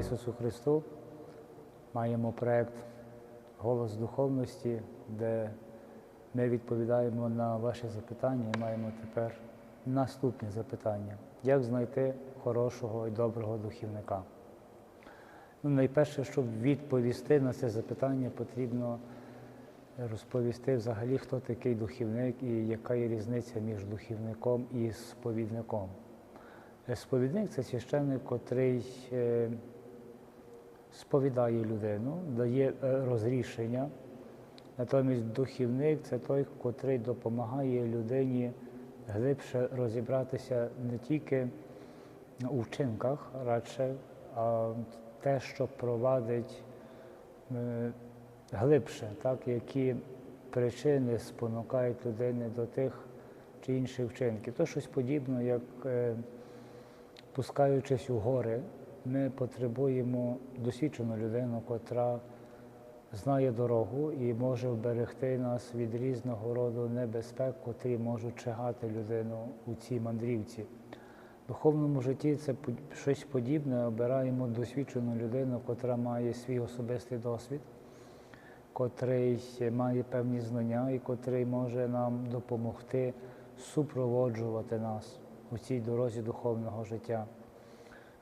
Ісусу Христу. Маємо проєкт Голос духовності, де ми відповідаємо на ваші запитання і маємо тепер наступні запитання. Як знайти хорошого і доброго духівника? Ну, найперше, щоб відповісти на це запитання, потрібно розповісти взагалі, хто такий духівник і яка є різниця між духівником і сповідником. Сповідник це священник, котрий е, сповідає людину, дає е, розрішення. Натомість духівник це той, котрий допомагає людині глибше розібратися не тільки у вчинках радше, а те, що провадить е, глибше, так, які причини спонукають людини до тих чи інших вчинків. То щось подібне, як е, пускаючись у гори, ми потребуємо досвідчену людину, котра знає дорогу і може вберегти нас від різного роду небезпек, котрі можуть чигати людину у цій мандрівці. В духовному житті це щось подібне. Обираємо досвідчену людину, котра має свій особистий досвід, котрий має певні знання і котрий може нам допомогти супроводжувати нас у цій дорозі духовного життя.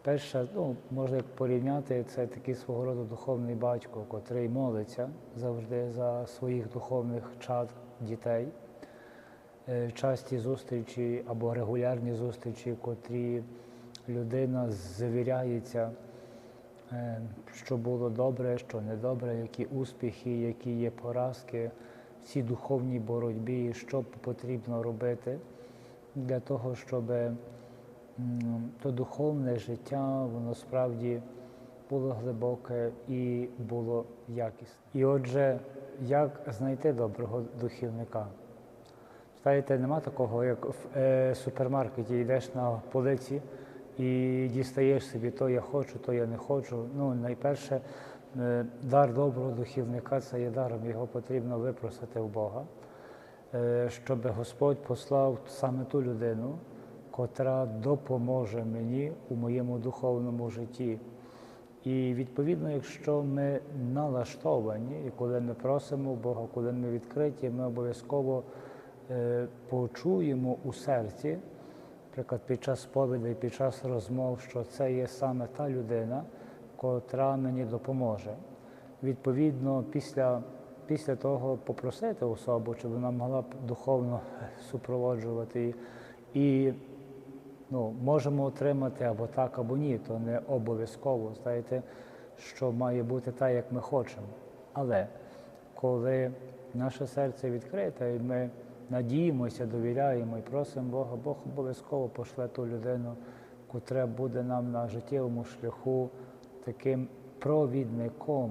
Перше, ну, можна як порівняти, це такий свого роду духовний батько, котрий молиться завжди за своїх духовних чад, дітей. Е, Часті зустрічі або регулярні зустрічі, котрі людина завіряється, е, що було добре, що недобре, які успіхи, які є поразки в цій духовній боротьбі, що потрібно робити для того, щоб то духовне життя, воно справді було глибоке і було якісне. І отже, як знайти доброго духівника? Знаєте, нема такого, як в е, супермаркеті йдеш на полиці і дістаєш собі то я хочу, то я не хочу. Ну, найперше, е, дар доброго духівника це є даром, його потрібно випросити у Бога, е, щоб Господь послав саме ту людину, котра допоможе мені у моєму духовному житті. І відповідно, якщо ми налаштовані, і коли ми просимо Бога, коли ми відкриті, ми обов'язково е, почуємо у серці, наприклад, під час сповідей, під час розмов, що це є саме та людина, котра мені допоможе. Відповідно, після, після того попросити особу, щоб вона могла духовно супроводжувати її. І ну, можемо отримати або так, або ні, то не обов'язково, знаєте, що має бути так, як ми хочемо. Але коли наше серце відкрите, і ми надіємося, довіряємо і просимо Бога, Бог обов'язково пошле ту людину, котра буде нам на життєвому шляху таким провідником